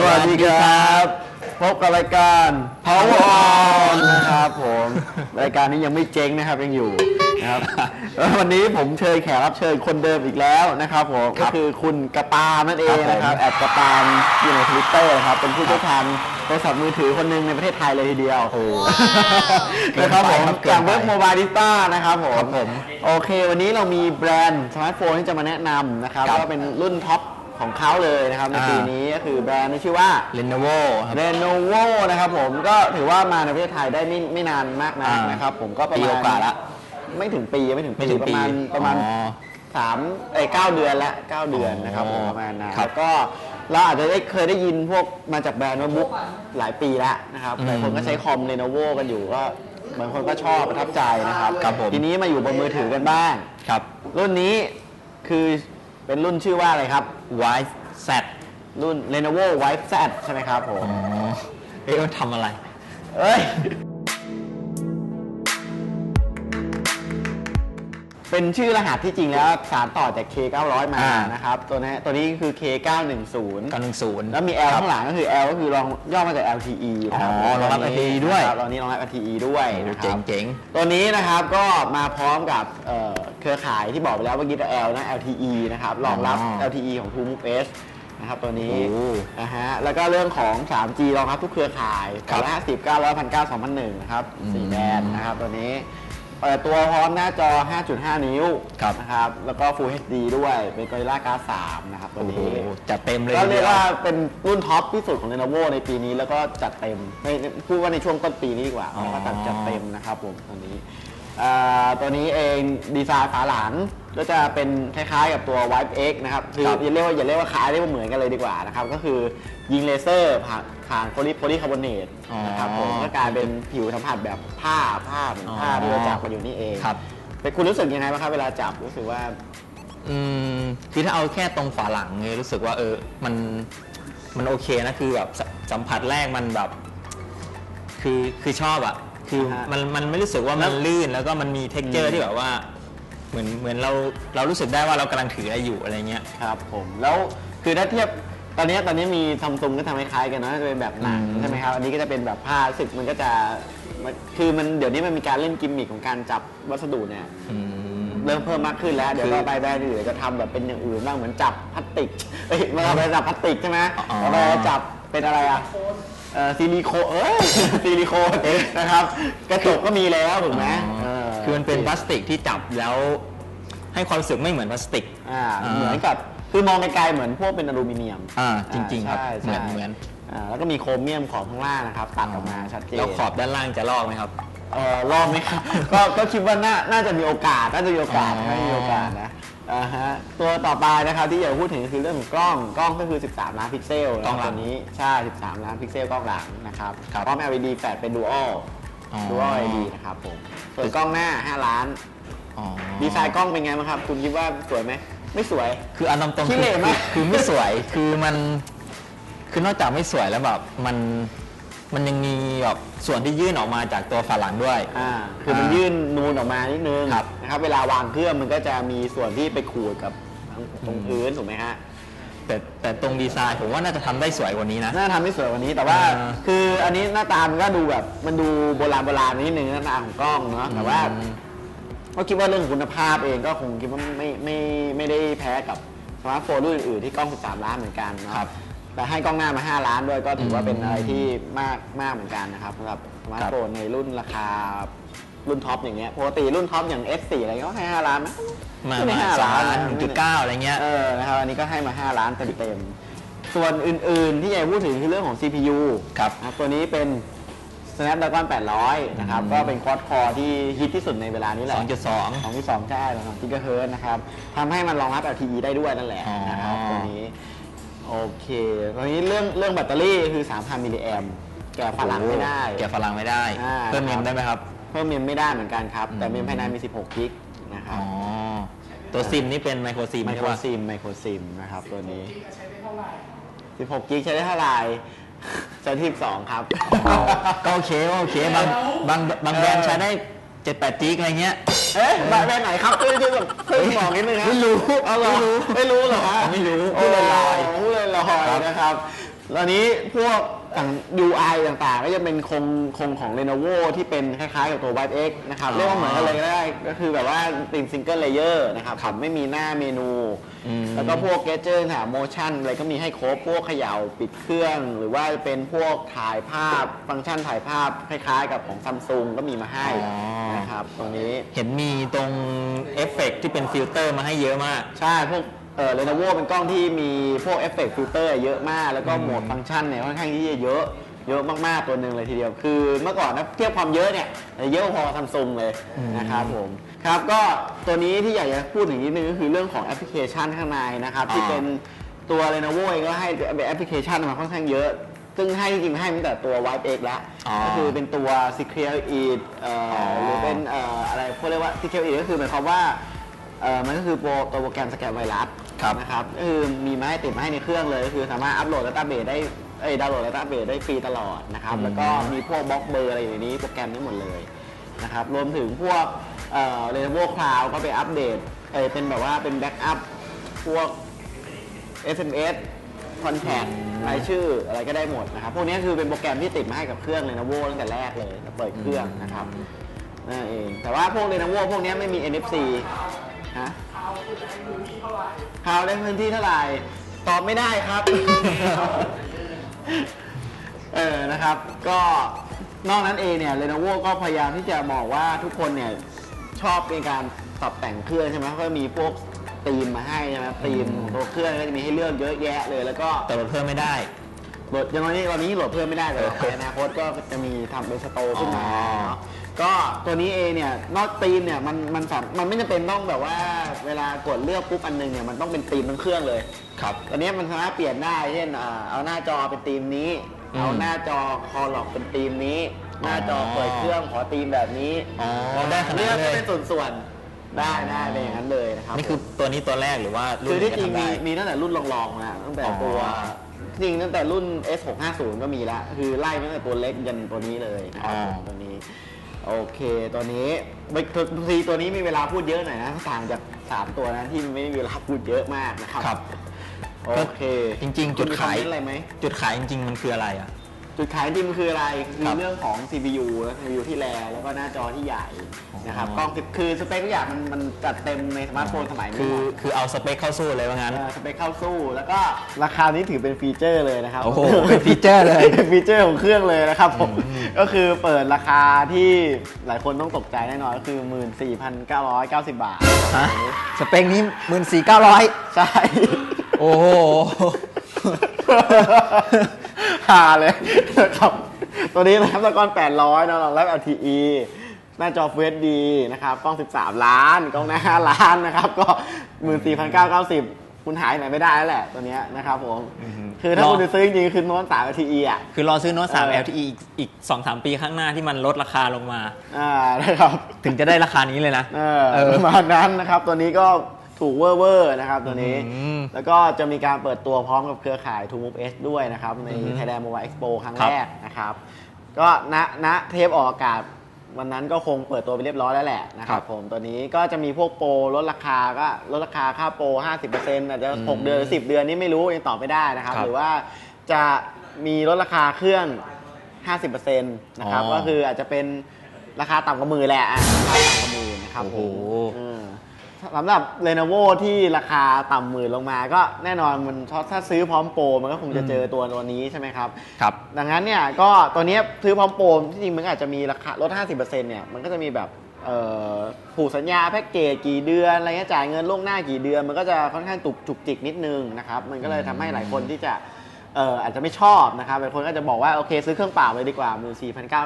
สวัสดีครับ พบกับรายการ Power On นะครับผม รายการนี้ยังไม่เจ๊งนะครับยังอยู่นะครับแล้ววันนี้ผมเชิญแขกรับเชิญคนเดิมอีกแล้วนะครับผมครัก็บคือคุณกระปามนั่นเองครับผมนะครับแอดกระปามอยู่ในทวิตเตอร์ครับเป็นผู้เชี่ยวชาญโทรศัพท์มือถือคนหนึ่งในประเทศไทยเลยทีเดียวโอ้นะครับผมเกินไปครับจากเว็บเกินไปโมบายดิสต้านะครับผมครับผมโอเค วันนี้เรามีแบรนด์สมาร์ทโฟนที่จะมาแนะนำนะครับครับก็เป็นรุ่นท็อป ของเขาเลยนะครับในอ่าปีนี้ก็คือแบรนด์ที่ชื่อว่า Lenovo ครับ Lenovo นะครับผมก็ถือว่ามาในประเทศไทยได้ไม่ไม่นานมากนักอ่านนะครับผมก็ประปีมาณกว่าละไม่ถึงปีไม่ถึงไม่ปีถึงประปีมาณประมาณอ๋อสามเอ้ยเก้าเดือนละเก้าเดือนนะครับผมอ๋อประมาณนั้นครับแล้วก็เราอาจจะได้เคยได้ยินพวกมาจากแบรนด์โน้ตบุ๊กหลายปีแล้วนะครับอืมหลายคนก็ใช้คอม Lenovo กันอยู่ก็บางคนก็ชอบประทับใจนะครับครับผมทีนี้มาอยู่บนมือถือกันบ้างครับรุ่นนี้คือ เป็นรุ่นชื่อว่าอะไรครับ Y Z รุ่น Lenovo Vibe Z ใช่ไหมครับผม อ๋อเอ๊ะมันทำอะไร เอ้ย เป็นชื่อรหัสที่จริงแล้วสารต่อจาก K900 มาอ่านะครับตัวนี้ตัวนี้คือ K910 910แล้วมี L ข้างหลังก็คือ L ก็คือรองย่อมาจาก LTE นะครับอ๋อรองรับตัวนี้ LTE ด้วย นะครับตอนนี้รองรับ LTE ด้วยโอ้นะคเจ๋รังบเจ๋ง ตัวนี้นะครับก็มาพร้อมกับเอ่อเครือข่ายที่บอกไปแล้วเมื่อกี้ตัว L นะ LTE นะครับรองรับ อ๋อ LTE ของ TrueMove S นะครับตัวนี้โอ้นะฮะแล้วก็เรื่องของ 3G รองรับทุกเครือข่ายครับ 850 900 1,900 2001นะครับอืมสี่แบรนด์นะครับตัวนี้ เปิดตัวพร้อมหน้าจอ 5.5 นิ้วครับ นะครับ แล้วก็ Full HD ด้วย เป็น Gorilla Glass 3 นะครับตัวโอ้โหนี้ จัดเต็มเลยก็เรียกทีดีว่าเป็นรุ่นท็อปที่สุดของ Lenovo ในปีนี้แล้วก็จัดเต็มไม่พูดว่าในช่วงต้นปีนี้ดีกว่าอ๋อแล้วก็จัดจัดเต็มนะครับผมตัวนี้อ่าตัวนี้เองดีไซน์ฝาหลังก็จะเป็นคล้ายๆกับตัว Vibe X นะครับคือครับอย่าเรียกว่าอย่าเรียกว่าคล้ายเรียกว่าเหมือนกันเลยดีกว่านะครับก็คือยิงเลเซอร์ผ่าน ผ่านโพลีโพลีคาร์บอเนตอ๋อนะครับผมก็กลายเป็นผิวสัมผัสแบบผ้าผ้าเหมือนผ้าอ๋อที่เราจับมาอยู่นี่เองครับเป็นคุณรู้สึกยังไงบ้างครับเวลาจับรู้สึกว่าอืมคือถ้าเอาแค่ตรงฝาหลังเนี่ยรู้สึกว่าเออมันมันโอเคนะคือแบบสสัมผัสแรกมันแบบ คือคือชอบอะคือฮะมันมันไม่รู้สึกว่าแล้มันวลื่นแล้วก็มันมีเท็กเจออืร์มที่แบบว่าเหมือนเหมือนเราเรารู้สึกได้ว่าเรากำลังถืออะไรอยู่อะไรเงี้ยครับผมแล้วคือถ้าเทียบ ตอนนี้ตอนนี้มีซัมซุงก็ทำคล้ายๆกันเนอะจะเป็นแบบหนังอืม ใช่ไหมครับ อันนี้ก็จะเป็นแบบผ้ารู้สึกมันก็จะมันคือมันเดี๋ยวนี้มันมีการเล่นกิมมิคของการจับวัสดุเนี่ย อืม เริ่มเพิ่มมากขึ้นแล้ว เดี๋ยวคือต่อไปแบรนด์อื่นจะทำแบบเป็นอย่างอื่นบ้างเหมือนจับพลาสติกเอ้ยมาไปจับพลาสติกใช่ไหมอ๋อต่อไปจับเป็นอะไรอะเอ่อซิลิโคนเอ้ย ซิลิโคนนะครับกระจกก็มีแล้วถูกไหมอ๋อเคือมันเป็นพลาสติกที่จับแล้ว ให้ความรู้สึกไม่เหมือนพลาสติก อ่าอ่า เหมือนกับ คือมองไกลๆเหมือนพวกเป็นอลูมิเนียมอ่าจริง ๆ ครับ ใช่เหมือนใช่เหมือนอ่าแล้วก็มีโครเมียมขอบข้างล่างนะครับตัดออกมาชัดเจน แล้วขอบด้านล่างจะลอกไหมครับ เออรอบไหมครับ ก็ก็คิดว่าน่าน่าจะมีโอกาสน่าจะมีโอกาสอ๋อ น่าจะมีโอกาสนะอ่าฮะตัวต่อไปนะครับที่อยากพูดถึงคือเรื่องของกล้องกล้องก็คือ 13 ล้านพิกเซลกล้องหลังตัวนี้ใช่ 13 ล้านพิกเซลกล้องหลังนะครับครับกล้อง LED แฟลชเป็น Dual อ๋อ Dual LED นะครับผมส่วนกล้องหน้า 5 ล้าน อ๋อดีไซน์กล้องเป็นไงบ้างครับ คุณคิดว่าสวยไหม ไม่สวย คืออันตรงๆขี้คือเหร่มาก คือไม่สวยคือมัน คือนอกจากไม่สวยแล้วแบบมันมันยังมีแบบส่วนที่ยื่นออกมาจากตัวฝาหลังด้วย อ่าคือมันอ่ายื่ยื่นนูนออกมานิดนึงครับนะครับเวลาวางเครื่องมันก็จะมีส่วนที่ไปขูดกับตรงพื้นถูกไหมฮะแต่แต่ตรงดีไซน์ผมว่าน่าจะทำได้สวยกว่านี้นะ น่าทำให้สวยกว่านี้แต่ว่า อ่าคืออันนี้หน้าตามันก็ดูแบบมันดูโบราณโบราณนิดนึงหน้าตาของกล้องเนาะแต่ว่าอืม ก็คิดว่าเรื่องของคุณภาพเองก็คงคิดว่าไม่ไม่ไม่ได้แพ้กับสมาร์ทโฟนรุ่นอื่นๆที่กล้อง 13 ล้านเหมือนกันเนาะครับแต่ให้กล้องหน้ามา 5 ล้านด้วยก็ถือว่าเป็นอืมอะไรที่มากมากเหมือนกันนะครับสำหรับสมาร์ทโฟนในรุ่นราคารุ่นท็อปอย่างเงี้ยปกติรุ่นท็อปอย่าง F4 อะไรก็ให้ 5 ล้านไหมมาไม่ได้มาห้าสาล้านมนะหนึ่งจุดเก้าอะไรเงี้ย เออนะครับอันนี้ก็ให้มา 5 ล้านเต็มๆส่วนอื่นๆที่อยากพูดถึงคือเรื่องของ CPU ครับนะครับตัวนี้เป็น Snapdragon 800 นะครับอืมก็เป็นควอดคอที่ฮิตที่สุดในเวลานี้แหละ2.2ของที่สองใช่ของกิกะเฮิร์นะครับทำให้มันรองรับ LTE ได้ด้วยนั่นแหละอ๋อนะครับตัวนี้ โอเคตอนนี้เรื่องเรื่องแบตเตอรี่คือ 3,000 มิลลิแอมแกะฝาหลังไม่ได้ แกะฝาหลังไม่ได้ อ่า เพิ่มเมมได้ไหมครับ เพิ่มเมมไม่ได้เหมือนกันครับ แต่อืมเมมภายในมี 16 กิกนะครับอ๋อตัวซิมนี่เป็นไมโครซิมไมใช่โครปะซิมไมโครซิมนะครับตัวนี้ 16 กิกใช้ได้เท่าไหร่ใช้ที่ 12ครับก็โอเคก็โอเคบางบางบางแบรนด์ใช้ได้7-8จิกอะไรเงี้ย เอ๊ะแบรนด์ไหนครับช่วยช่วยแบบช่วยบอกนิดนึงฮะไม่รู้เอาเหรอไม่รู้เหรอฮะไม่รู้โอ้พูดลอยๆ พูดลอยๆนะครับ ตอนนี้พวก ต่าง UI ต่างๆ ก็จะเป็นคงคงของ Lenovo ที่เป็นคล้ายๆ กับตัว Vibe X นะครับอ๋อเรียกว่าเหมือนกันเลยก็ได้ ก็คือแบบว่าเป็นซิงเกิลเลเยอร์นะครับผมไม่มีหน้าเมนู อืม แล้วก็พวก g ก d g e t ถาม motion อะไรก็มีให้ครบ พวกเขย่าปิดเครื่อง หรือว่าเป็นพวกถ่ายภาพ ฟังก์ชันถ่ายภาพคล้ายๆ กับของซัมซุงก็มีมาให้อ๋อ นะครับตรงนี้ เห็นมีตรงเอฟเฟกต์ที่เป็นฟิลเตอร์มาให้เยอะมาก ใช่ พวก เออ Lenovo เป็นกล้องที่มีพวกเอฟเฟกต์ฟิลเตอร์เยอะมาก แล้วก็โหมดฟังก์ชันเนี่ยค่อนข้างที่จะเยอะ เยอะมากๆตัวหนึ่งเลยทีเดียว คือเมื่อก่อนนะเทียบความเยอะเนี่ยเยอะพอซัมซุงเลยนะครับผมครับก็ตัวนี้ที่อยากจะพูดถึงนิดนึงก็คือเรื่องของแอปพลิเคชันข้างในนะครับที่อ๋อเป็นตัว Lenovo เองก็ให้แอปพลิเคชันมาค่อนข้างเยอะ ซึ่งให้จริงๆให้ตั้งแต่ตัว Vibe X แล้วอ๋อก็คือเป็นตัว Secure Eat เอ่อออหรือเป็นเอ่ออะไรพวกเรียกว่า Secure Eat ก็คือหมายความว่า เอ่อมันก็คือโปรตัวโปรแกรมสแกนไวรัสครับ นะครับก็คือมีมาให้ติดมาให้ในเครื่องเลยก็คือสามารถอัปโหลด d ด t a ้าเบสได้เอ้ยดาวน์โหลด d ด t a ้าเบสได้ฟรีตลอดนะครับอืมแล้วก็มีพวกบล็อกเบอร์อะไรอยู่ในนี้โปรแกรมนี้หมดเลยนะครับ รวมถึงพวกเอ่อ Lenovo Cloud ก็ไปอัปเดตเอยเป็นแบบว่าเป็นแบ็กอัพพวก SMS Contact รายชื่ออะไรก็ได้หมดนะครับ พวกนี้คือเป็นโปรแกรมที่ติดมาให้กับเครื่อง Lenovo ตั้งแต่แรกเลยเปิดเครื่องนะครับนั่นเองแต่ว่าพวก Lenovo พวกนี้ไม่มี NFC ฮะคราวได้พื้นที่เท่าไหร่ ตอบไม่ได้ครับ เออ นะครับ ก็นอกนั้นเองเนี่ย Lenovo ก็พยายามที่จะบอกว่าทุกคนเนี่ยชอบในการปรับแต่งเครื่องใช่ไหมก็มีพวกธีมมาให้ใช่ไหมธีมของตัวเครื่องก็จะมีให้เลือกเยอะแยะเลย แล้วก็แต่ลดเพิ่มไม่ได้โหลดอย่างนี้ตอนนี้โหลดเพิ่มไม่ได้เลยในอนาคตก็จะมีทำเป็นสโตร์ขึ้นมาอ๋อเนาะ ก็ตัวนี้เองเนี่ยนอกธีมเนี่ยมันมันสามมันไม่จำเป็นต้องแบบว่าเวลากดเลือกปุ๊บอันหนึงเนี่ยมันต้องเป็นธีมทั้งเครื่องเลยครับ ตอนนี้มันสามารถเปลี่ยนได้เช่นอ่าเอาหน้าจอเป็นธีมนี้ อืมเอาหน้าจอคอล็อกเป็นธีมนี้ หน้าจอเปิดเครื่องขอธีมแบบนี้อ๋อได้ขนาดเลือกนั้นเลยเป็นส่วนๆได้ได้เป็นอย่างนั้นเลยนะครับ นี่คือตัวนี้ตัวแรกหรือว่ารุ่คืนอนี้ที่ก็จริงทำมีได้มีตั้งแต่รุ่นรองๆนะตั้งแต่อ๋อตัว จริงตั้งแต่รุ่น S650 ก็มีแล้วคือไล่มาตั้งแต่ตัวเล็กยันตัวนี้เลยนะครับอ๋อตัวนี้ โอเคตัวนี้ไม่ทุกทีตัวนี้มีเวลาพูดเยอะหน่อยนะต่างจาก3ตัวนะที่ไม่มีเวลาพูดเยอะมากนะครับครับ โอเคจริงๆจุดขายคุณมีคอมเมนต์อะไรไหม จุดขายจริง ๆ มันคืออะไรอะ จุดขายจริงๆคืออะไรคืคอรับเรื่องของ CPU และ CPU ที่แรงแล้วก็หน้าจอที่ใหญ่นะครับอ๋อกล้อง10คือสเปคทุกอย่างมันมันจัดเต็มในสมาร์ทโฟนสมัยนี้คือหมดคือเอาสเปคเข้าสู้เลยว่างั้นเออสเปคเข้าสู้ แล้วก็ราคานี้ถือเป็นฟีเจอร์เลยนะครับโอ้โหเป็นฟีเจอร์เลยเป็นฟีเจอร์ของเครื่องเลยนะครับผมก็คือเปิดราคาที่หลายคนต้องตกใจแน่นอนก็คือ 14,990 บาทฮะสเปคนี้หมื่นสี่เก้าร้อยใช่ โอ้โห หาเลยนะครับ ตัวนี้นะครับตะกอน800นะรองรับ LTE หน้าจอ Full HD นะครับ กล้อง 13 ล้าน กล้องหน้า 5 ล้านนะครับ ก็ 14,990 คุณหายไหนไม่ได้แล้วแหละ ตัวเนี้ยนะครับผม คือถ้าลองคุณจะซื้อจริงๆคือโน้ต3 LTE อะ คือรอซื้อโน้ตเออ3 LTE อีกอีกสองสามปีข้างหน้าที่มันลดราคาลงมา อ่า นะครับ ถึงจะได้ราคานี้เลยนะ เออเออประมาณนั้นนะครับ ตัวนี้ก็ ถูกเวอร์เวอร์นะครับตัวนี้อืมแล้วก็จะมีการเปิดตัวพร้อมกับเครือข่าย t o Move S ด้วยนะครับ ในอือฮึ Thailand Mobile Expo ครั้งครับแรกนะครับ ก็ณณเทปออกอากาศวันนั้นก็คงเปิดตัวไปเรียบร้อยแล้วแหละนะครับผมตัวนี้ก็จะมีพวกโปรลดราคาก็ลดราคาค่าโปร 50%อาจจะอืม6เดือนหรือ10 เดือนนี่ไม่รู้ยังตอบไม่ได้นะครับครับ หรือว่าจะมีลดราคาเครื่อง 50%นะครับอ๋อก็คืออาจจะเป็นราคาต่ำกว่าหมือแหละอะราคาต่ำกว่าหมือนะครับโอ้โหผมเออ สำหรับ Lenovo ที่ราคาต่ำหมื่นลงมา ก็แน่นอนมันถ้าซื้อพร้อมโปรมันก็คงจะเจอตัวตัวนี้ใช่ไหมครับ ครับ ดังนั้นเนี่ยก็ตัวเนี้ยซื้อพร้อมโปรที่จริงมันก็อาจจะมีราคาลด 50%เนี่ยมันก็จะมีแบบเอ่อผูกสัญญาแพ็กเกจกี่เดือนอะไรเงี้ยจ่ายเงินล่วงหน้ากี่เดือน มันก็จะค่อนข้างตุกจุกจิกนิดนึงนะครับมันก็เลยทำให้หลายคนที่จะเอ่ออาจจะไม่ชอบนะครับบางคนก็จะบอกว่า โอเค ซื้อเครื่องเปล่าเลยดีกว่ามือ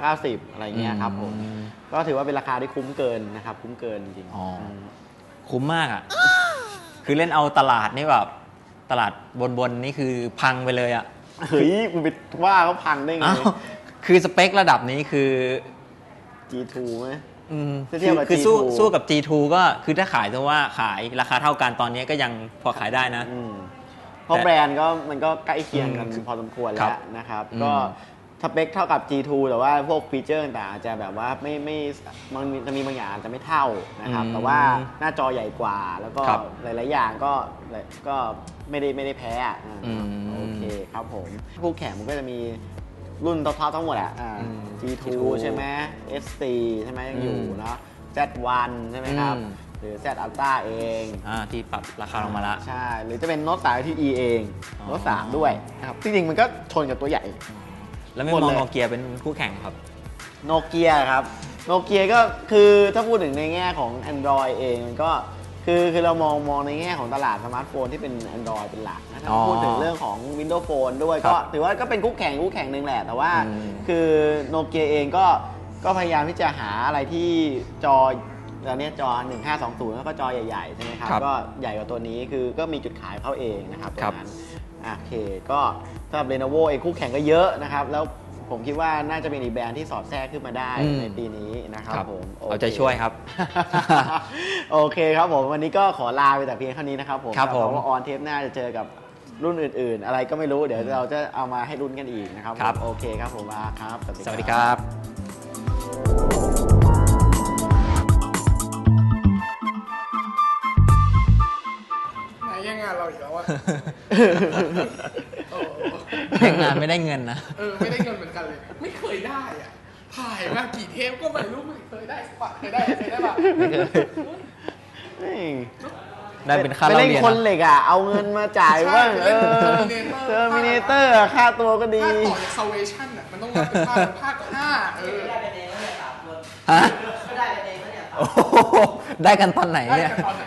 4,990อะไรเงี้ยครับผมอืมก็ถือว่าเป็นราคาที่คุ้มเกินนะครับ คุ้มเกินจริงๆอ๋ออืม คุ้มมากอะ คือเล่นเอาตลาดนี่แบบตลาดบนๆนี่คือพังไปเลยอะเฮ้ยคุณไปว่าเขาพังได้ไงอ้าวคือสเปคระดับนี้คือ G2 ไหมอืมถ้าเทียบกับคือสู้ G2 สู้กับ G2 ก็คือถ้าขายแต่ว่าขายราคาเท่ากันตอนนี้ก็ยังพอขายได้นะอืมเพราะแบรนด์ก็มันก็ใกล้เคียงกันอืมพอสมควรครัแล้วบนะครับอืมก็ สเปคเท่ากับ G2 แต่ว่าพวกฟีเจอร์ต่างๆอาจจะแบบว่าไม่ไม่มันมีจะมีบางอย่างอาจจะไม่เท่านะครับอืมแต่ว่าหน้าจอใหญ่กว่า แล้วก็ครับ หลาย ๆ อย่างก็ก็ไม่ได้ไม่ได้แพ้อะอ่าอืมโอเคครับผมคู่แข่งมันก็จะมีรุ่นท็อปๆทั้งหมดอะอ่า อืม G2 G2 ใช่ไหม S4 ใช่ไหมยังอยู่อืมเนาะ Z1 ใช่ไหมครับ อืม หรือ Z Ultra เอง อ่าที่ปรับราคาลงมาละ ใช่ หรือจะเป็นโน้ตสามที่ E เอง อ๋อ โน้ตสามด้วยนะครับ จริงๆ มันก็ชนกับตัวใหญ่ แล้วไม่หมดมองเลย โนเกียเป็นคู่แข่งครับ โนเกียครับโนเกียก็คือถ้าพูดถึงในแง่ของ Android เองมันก็คือคือเรามองมองในแง่ของตลาดสมาร์ทโฟนที่เป็น Android เป็นหลักนะถ้าอ๋อพูดถึงเรื่องของ Windows Phone ด้วยครัก็บถือว่าก็เป็นคู่แข่งคู่แข่งหนึ่งแหละ แต่ว่าอืมคือโนเกียเองก็ก็พยายามที่จะหาอะไรที่จอตอนนี้จอ 1520 แล้วก็จอใหญ่ๆ ใช่ไหมครับ ครับก็ใหญ่กว่าตัวนี้คือก็มีจุดขายเขาเองนะครับตรครับงนั้นอะ โอเคก็สำหรับ Lenovo เองคู่แข่งก็เยอะนะครับ แล้วผมคิดว่าน่าจะเป็นอีกแบรนด์ที่สอดแทรกขึ้นมาได้อืม ในปีนี้นะครับครับผมโคเอาใจช่วยครับ โอเคครับผม วันนี้ก็ขอลาไปแต่เพียงเท่านี้นะครับผมครับผมว่าออนเทปหน้าจะเจอกับรุ่นอื่น ๆ อะไรก็ไม่รู้เดี๋ยวเราจะเอามาให้รุ่นกันอีกนะครับผมครับ โอเคครับผมมาครับ สวัสดีครับ แข่งงานไม่ได้เงินนะ เออไม่ได้เงินเหมือนกันเลย ไม่เคยได้อะถ่ายมากี่เทปก็ไม่รู้ไม่เคยได้สักบาทเคยได้เคยได้ปะไม่เคยนี่ได้เป็นค่าไปเราเล่นเรียนคนนะเหล็กอะ เอาเงินมาจ่ายบ้างเออเทอร์มินเตอร์ค่าตัวก็ดีภาคต่อจาก salvation อะมันต้องนับเป็นภาคภาคห้าเออฮะโอ้โหได้กันตอนไหนได้เนี่ยกันตอนไหน